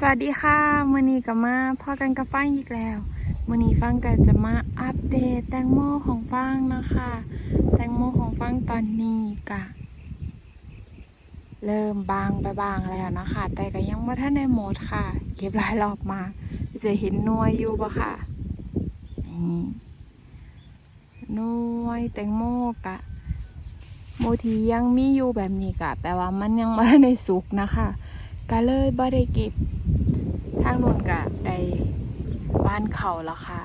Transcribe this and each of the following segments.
สวัสดีค่ะมือนี้ก็มาพอกันกับฟังอีกแล้วมือนี้ฟังกันจะมาอัปเดตแตงโมของฟังนะคะ แตงโมของฟังตอนนี้กะ เริ่มบางไปบางแล้วนะคะ แต่ก็ยังไม่ทันในโหมดค่ะ เก็บหลายรอบมา จะเห็นนวยอยู่ปะค่ะนี่นวยแตงโมกะโมทียังมีอยู่แบบนี้กะแต่ว่ามันยังไม่ทันในสุกนะคะ ก็เลยบ่ได้เก็บทางนู้นก็ได้บ้านเขาแล้วค่ะ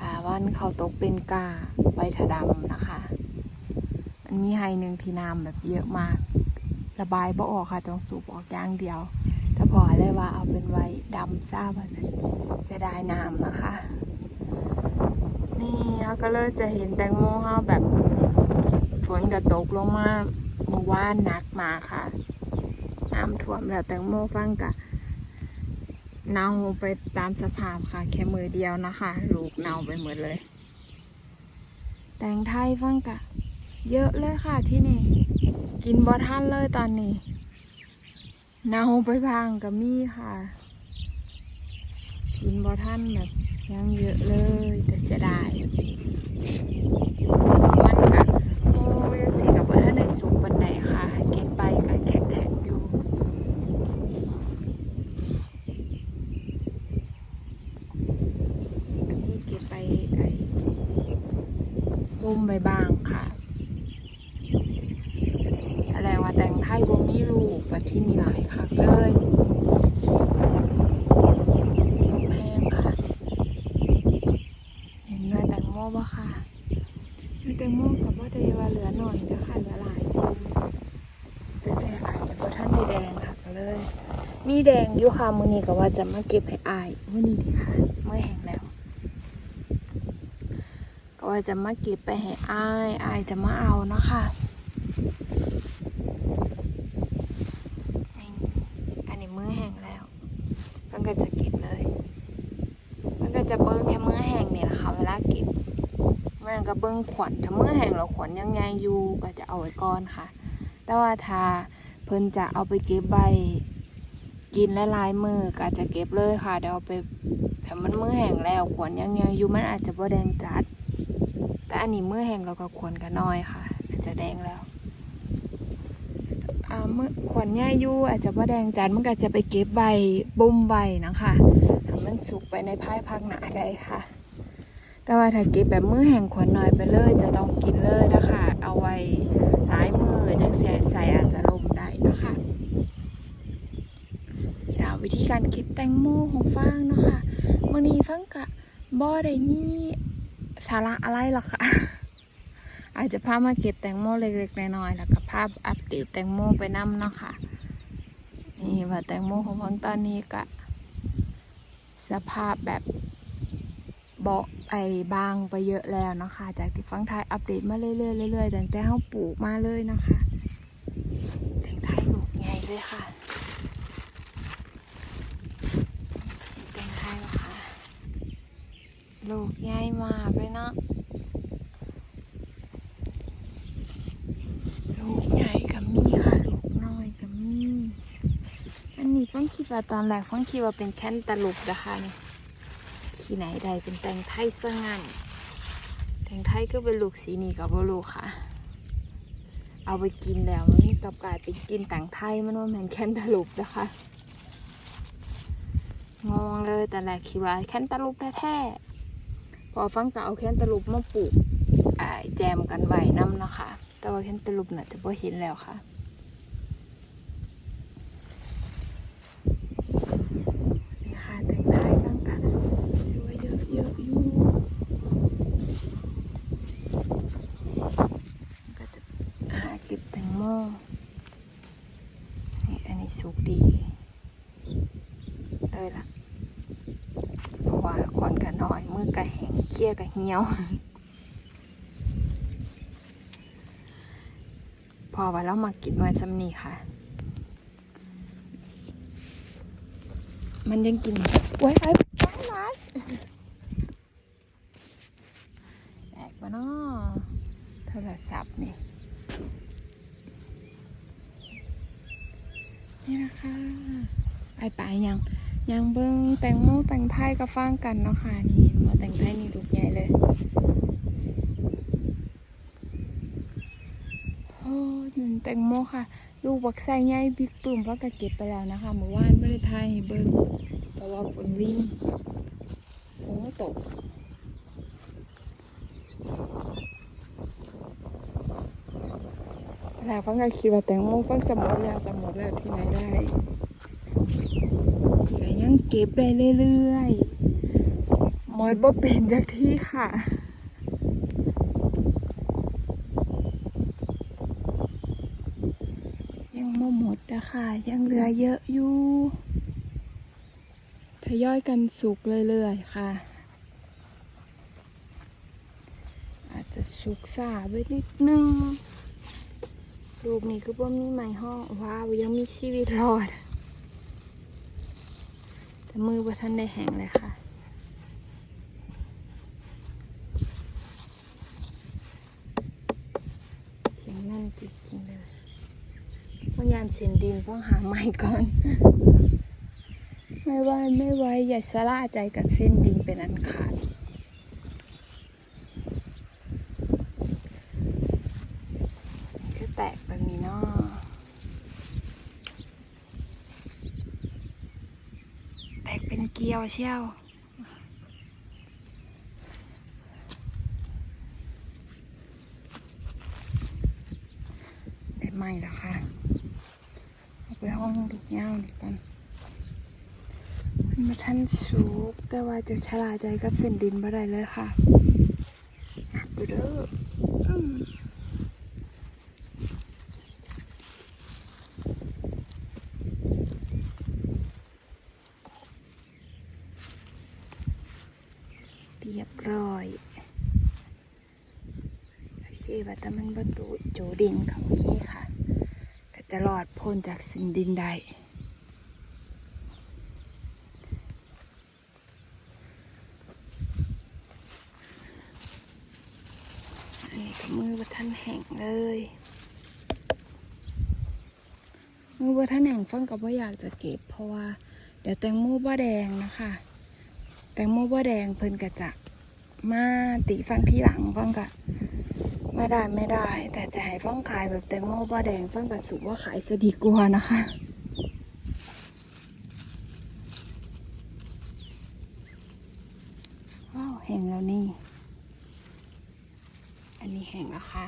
อ่าบ้านเขาตกเป็นกาใบถดำนะคะ มันมีไฮหนึ่งที่น้ำแบบเยอะมาก ระบายบ่ออกค่ะต้องสูบออกอย่างเดียวแต่พอเลยว่าเอาเป็นไว้ดำซ่าแบบนั้นเสียดายน้ำนะคะ นี่เขาก็เลยจะเห็นแตงโมเขาแบบฝนกระตกลงมาเมื่อวานหนักมาค่ะ น้ำท่วมแล้วแตงโมฟังกะเน่าไปตามสภาพค่ะ แค่มือเดียวนะคะ ลูกเน่าไปหมดเลย แตงไทยฟังกะ เยอะเลยค่ะที่นี่ กินบ่ทันเลยตอนนี้เน่าไปบางกับมีค่ะ กินบ่ทันแบบยังเยอะเลยแต่เสียดายมันกะโอ้ยงสีกับบ่ทันได้สุกบันไดค่ะ เก็บไปก็แข็งๆอยู่ อันนี้เก็บไปไอ้บุ่ มใบบางค่ะแสดงว่าแต่งไทยบ่มีลูกแต่ที่มีหลายค่ะเลยแพงค่ะ เห็นหน่วยแตงโมบ่ค่ะหน่วยแตงโมกับว่าได้ว่าเหลือหน่อยนะคะเหลือหลายแต่แต่อาจจะบ่ท่านได้แดงค่ะก็เลย มีแดงอยู่ค่ะมื้อนี้ก็ว่าจะมาเก็บให้อายมื้อนี้ดีค่ะเมื่อแห้งแล้ว ก็ว่าจะมาเก็บไปให้อายอายจะมาเอาเนาะค่ะ อันนี้มือแห้งแล้วมันก็จะเก็บเลย มันก็จะเบิ้งแค่มือแห้งเนี่แหละค่ะเวลาเก็บมันก็เบิ้งขวัญถ้ามือแห้งเราขวัญยังไงอยู่ก็จะเอาไว้ก่อนค่ะ แต่ว่าถ้าเพิ่นจะเอาไปเก็บใบกินและลายมือก็อาจจะเก็บเลยค่ะเดี๋ยวเอาไปถ้ามันมือแห้งแล้วขวนยังยังอยู่มันอาจจะบ่แดงจัด แต่อันนี้เมื่อแห้งเราก็ขวนกันน้อยค่ะ อาจจะแดงแล้วอ่ามือขวนย่ายยู่อาจจะบ่าแดงจัดมันก็จะไปเก็บใบบุ้มใบนะคะถ้มันสุกไปในภายภาคหนาได้ค่ะ แต่ว่าถ้าเก็บแบบมือแห้งขวนน้อยไปเลยจะต้องกินเลยนะคะ เอาไว้ท้ายมือจังเสียใส่อาจจะลมได้นะคะดาววิธีการเก็บแตงโมของฟางเนาะค่ะมื่อนี้ฟังกะบ่ได้มี สาระอะไรหรอกค่ะ อาจจะพามาเก็บแตงโมเล็กๆน้อยๆแล้วก็ภาพอัปเดตแตงโมไปนํเนาะค่ะ นี่ว่าแตงโมของฟังตอนนี้กะสภาพแบบเบาไอบางไปเยอะแล้วเนาะคะ จากที่ฟังไทยอัปเดตมาเรื่อยๆเรื่อยๆตั้งแต่เขาปลูกมาเลยนะคะแตงไทยลูกใหญ่เลยค่ะ แตงไทยเหรอคะ ลูกใหญ่มากเลยเนาะลูกใหญ่กับมีค่ะลูกน้อยกับมีอันนี้ฟังคิดว่าตอนแรกฟังคิดว่าเป็นแคนตาลูปนะคะนี่ที่ไหนใดเป็นแตงไทยซะงั้นแตงไทยก็เป็นลูกสีนี่กับบลูกค่ะ เอาไปกินแล้วมันกลับกลายเป็นกินแตงไทยมันว่าแมนแคนตาลูปนะคะงงเลยแต่แรกคิดว่าแคนตาลูปแท้ๆ พอฟังก็เอาแคนตาลูปมาปลูกอ่าแจมกันไว้น้ำเนาะคะ แต่ว่าแคนตาลูปน่ะจะพอเห็นแล้วค่ะ นี่ค่ะแต่งท้ายฟังกันถือว่าเยอะเยอะอยู่ก็จะหาเก็บแตงโมนี่อันนี้สุกดี เลยล่ะเพราะว่าควันกันน้อย มือกันแห้งเกี้ยกันเหี่ยว พอว่าเรามากินวันจำนี่ค่ะ มันยังกินไว้ไว้ไว้ไว้แตกมาเนาะโทรศัพท์นี่ นี่นะคะไปไปยังยังเบิ้งแตงโม งไทยกับฟางกันเนาะค่ะนี่มาแตงไทยนี่ลูกใหญ่เลยโอ้หนึ่งแตงโมค่ะ ลูกบักไซใหญ่บิ๊กปึ่มว่าะก็เก็บไปแล้วนะคะเมื่อวานไม่ได้ทายให้เบิ้งแต่ว่าฝนวิ่งฝนตกแล้วฟังก็คิดว่าแตงโมฟังจะหมดแล้วจะหมดแล้วที่ไหนได้ แต่ยังเก็บได้เรื่อยๆหมดบ่เป็นจากที่ค่ะยังไม่หมดนะคะยังเหลือเยอะอยู่ทยอยกันสุกเรื่อยๆค่ะ อาจจะสุกสาไปนิดนึงลูกนี่คือว่ามีไม้ห้องว้าวยังมีชีวิตรอด แต่มือว่าท่านได้แห้งเลยค่ะ เสียงนั่นจริงๆเลยพยายามเสียนดินต้องหาไม้ก่อน ไม่ไหวไม่ไหวอย่าสละใจกับเส้นดินเป็นอันขาด คือแตกแบบนี้เนาะแต กียวเชี่ยวได้ไหมแล้วค่ะเอาไปห้องลูเงาดีกันมันมาทันสูกแต่ว่าจะชะลาใจกับเส้นดินบ่ได้เลยค่ะอะดูเด้อ เรียบร้อย โอเคว่าแต่มันประตูโจดินค่ะโอเคค่ะก็จะรอดพ้นจากสิ่งดินใดนี่ก็มือว่าท่านแห้งเลย มือว่าท่านแห้งฟังกับว่าอยากจะเก็บเพราะว่า เดี๋ยวแตงโมบ้าแดงนะคะ แตงโมบ่แดงเพิ่นกะจะมาติฟังที่หลังฟังกะไม่ได้ไม่ได้ แต่จะให้ฟังขายแบบแตงโมบ่แดงฟังกะสุว่าขายสดีกว่านะคะว้าวแห้งแล้วนี่ อันนี้แห้งแล้วค่ะ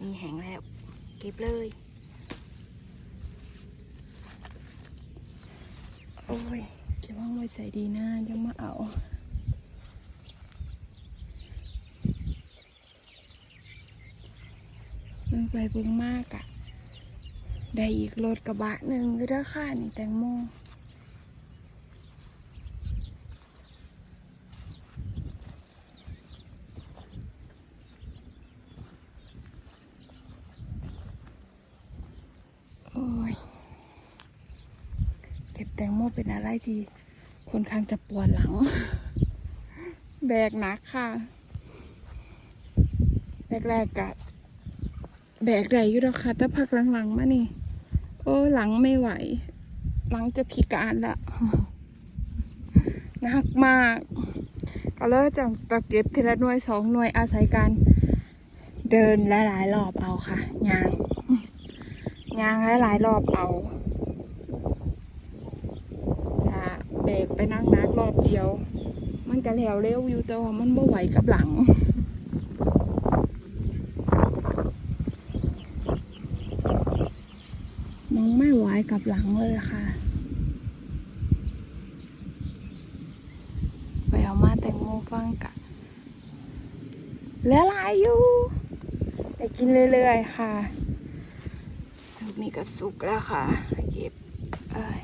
นี่แห้งแล้วเก็บเลย โอ้ย จะว่างไว้ใจดีนะจะมาเอามันไปเบิ่งมากอะได้อีกรถกระบะหนึ่งก็ได้ค่ะนี่แตงโมโอ้ย เก็บ แตงโมเป็นอะไรที่ค่อนข้างจะปวดหลัง แบกหนักค่ะ แรกๆกะแบกได้อยู่แล้วค่ะแต่พักหลังๆมานี่ โอ้หลังไม่ไหว หลังจะพิการละหนักมากก็เลยจะตะเก็บทีละหน่วยสองหน่วยอาศัยการเดินหลายๆรอบเอาค่ะยางยางหลายๆรอบเอา ถ้าเบกไปนั่งนักรอบเดียว มันก็แล้วเร็วอยู่แต่ว่ามันไม่ไหวกับหลังน้องไม่ไหวกับหลังเลยค่ะ ไปเอามาแตงโมฟังกะเหลือหลายอยู่ไปกินเรื่อยๆค่ะลูกนี่ก็สุกแล้วค่ะ เก็บเอ้ย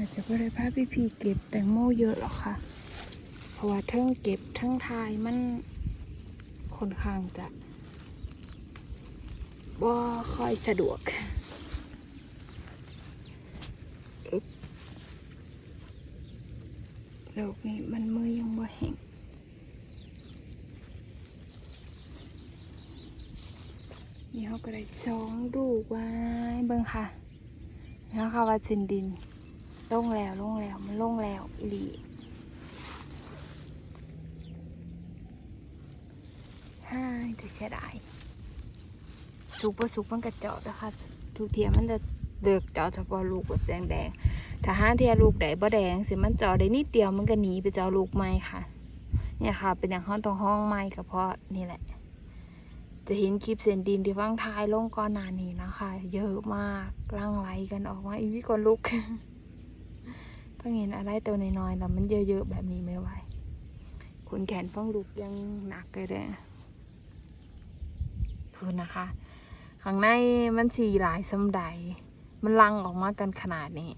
อาจจะไม่ได้พาพี่พีเก็บแตงโมเยอะหรอกค่ะ เพราะว่าเทิงเก็บเทิงทายมันค่อนข้างจะบ่ค่อยสะดวกโลกนี้มันมือยังบ่แห้งนี่เขาก็ได้สองลูกไว้เบิ่งค่ะ แล้วค่ะว่าสินดิน ลงแล้วลงแล้วมันลงแล้วอีหลีฮ่าจะเสียดายสุกบ่สุกมันกระเจาะนะคะทุกเทียมันจะเดือกเจาะเฉพาะลูกแบบแดงๆถ้าห้าเทียลูกใดบ่แดงสิมันเจาะได้นิดเดียวมันก็หนีไปเจาะลูกใหม่ค่ะ เนี่ยค่ะ เป็นอย่างห้องตรงห้องใหม่ก็เพราะนี่แหละ จะเห็นคลิปเส้นดินที่ฟังท้ายลงก่อนหน้านี้นะคะ เยอะมากร่างไหลกันออกมาอีวิกนลุก พิ่งเห็นอะไรตัวน้อยๆแล้วมันเยอะๆแบบนี้ไม่ไหวคุณแขนฟังลุกยังหนักเลยเด้อคือนะคะ ข้างในมันสีหลายสำใดมันลังออกมากันขนาดนี้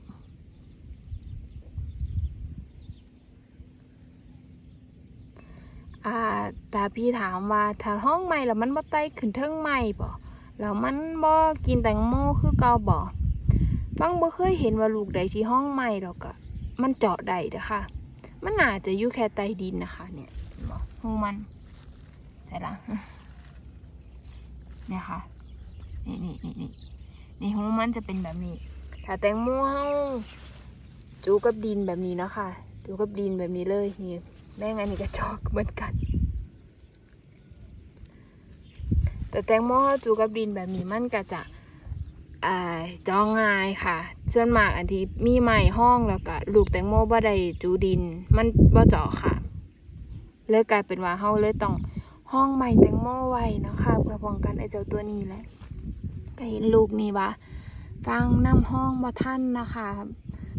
อ่าแต่พี่ถามว่าถ้าห้องใหม่แล้วมันบ่ไตขึ้นเทิงใหม่บ่แล้วมันบ่กินแตงโมคือเก่าบ่ฟังบ่เคยเห็นว่าลูกใดที่ห้องใหม่ดอกก็ มันเจาะได้ด้ค่ะมันน่าจจะอยู่แค่ใต้ดินนะคะเนี่ยหูมันใช่ละเนี่ยค่ะ นี่นี่นี่นี่นี่หูมันจะเป็นแบบนี้ ถ้าแตงโมเฮาจูกับดินแบบนี้นะค่ะจูกับดินแบบนี้เลยนี่แม่งอันนี้ก็ชอกเหมือนกัน แต่แตงโมเขาจูกับดินแบบนี้มันก็จะ จองง่ายค่ะ ส่วนมากอันที่มีไม้ห้องแล้วก็ลูกแตงโมบ่ได้จูดิน มันบ่เจาะค่ะ เลยกลายเป็นว่าเฮาเลยต้องห้องไม้แตงโมไว้นะคะเพื่อป้องกันไอ้เจ้าตัวนี้แหละก็เห็นลูกนี่ว่าฟังน้ำห้องบ่ท่านนะคะ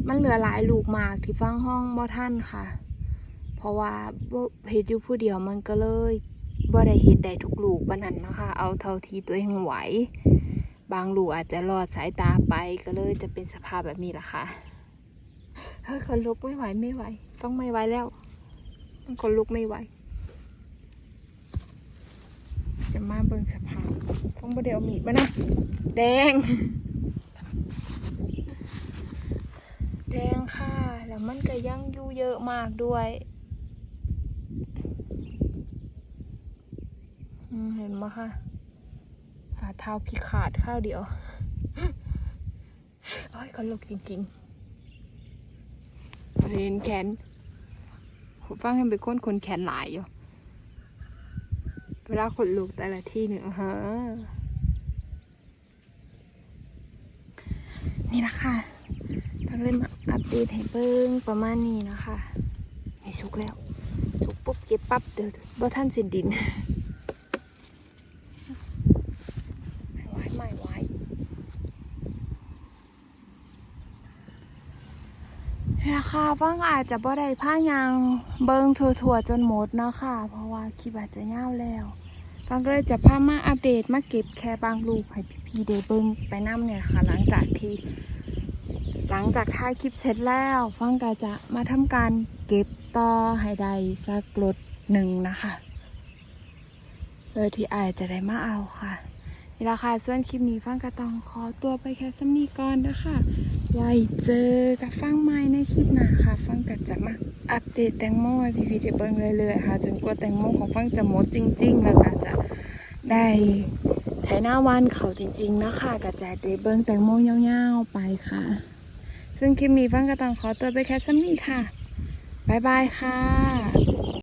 มันเหลือหลายลูกมากที่ฟังห้องบ่ท่านค่ะ เพราะว่าเฮ็ดอยู่ผู้เดียวมันก็เลยบ่ได้เฮ็ดได้ทุกลูกปานนั้นนะคะ เอาเท่าที่ตัวเองไหว บางลูกอาจจะรอดสายตาไปก็เลยจะเป็นสภาพแบบนี้ล่ะค่ะเฮ้ยคนลุกไม่ไหวไม่ไหว ต้องไม่ไหวแล้วต้องคนลุกไม่ไหว จะมาเบิ่งสภาพต้องบ่ได้เอามีดมานะแดง แดงค่ะ แล้วมันก็ยังอยู่เยอะมากด้วยเห็นไหมคะ ฝ่าเท้าพิขาดข้าวเดียวโอ้ยคนลุกจริงๆเรียนแขนฟังให้เป็นคนคนแขนหลายอยู่ เวลาขนลุกแต่ละที่เนี่ยฮะนี่ละค่ะต้องเล่นมาอัปเดตให้เบิ้งประมาณนี้นะคะ ไม่สุกแล้วสุกปุ๊บเก็บปั๊บเดี๋ยวบ่ท่านสินดิน ไม่ไหวไม่ไหว ราคาบ้างอาจจะบ่ได้ผ้ายางเบิงถั่วๆจนหมดเนาะค่ะ เพราะว่าคลิปอาจจะยาวแล้วฟังก็เลยจะพามาอัปเดตมาเก็บแค่บางลูกให้พี่ๆได้เบิงไปน้ำเนี่ยค่ะ หลังจากที่ หลังจากถ่ายคลิปเสร็จแล้ว ฟังก็จะมาทำการเก็บต่อให้ได้สักรถหนึ่งนะคะ โดยที่อายจะได้มาเอาค่ะ นี่ละค่ะส่วนคลิปนี้ฟังก็ต้องขอตัวไปแค่สำนีก่อนนะคะไว้เจอกับฟังใหม่ในคลิปหน้าค่ะ ฟังก็จะมาอัปเดตแตงโมให้พี่ๆได้เบิ่งเรื่อยๆค่ะจนกว่าแตงโมของฟังจะหมดจริง ๆ แล้วก็จะได้ไถหน้าวันเขาจริง ๆ นะคะก็จะได้เบิ่งแตงโมยาวๆไปค่ะ ซึ่งคลิปนี้ฟังก็ต้องขอตัวไปแค่สำนีค่ะบ๊ายบายค่ะ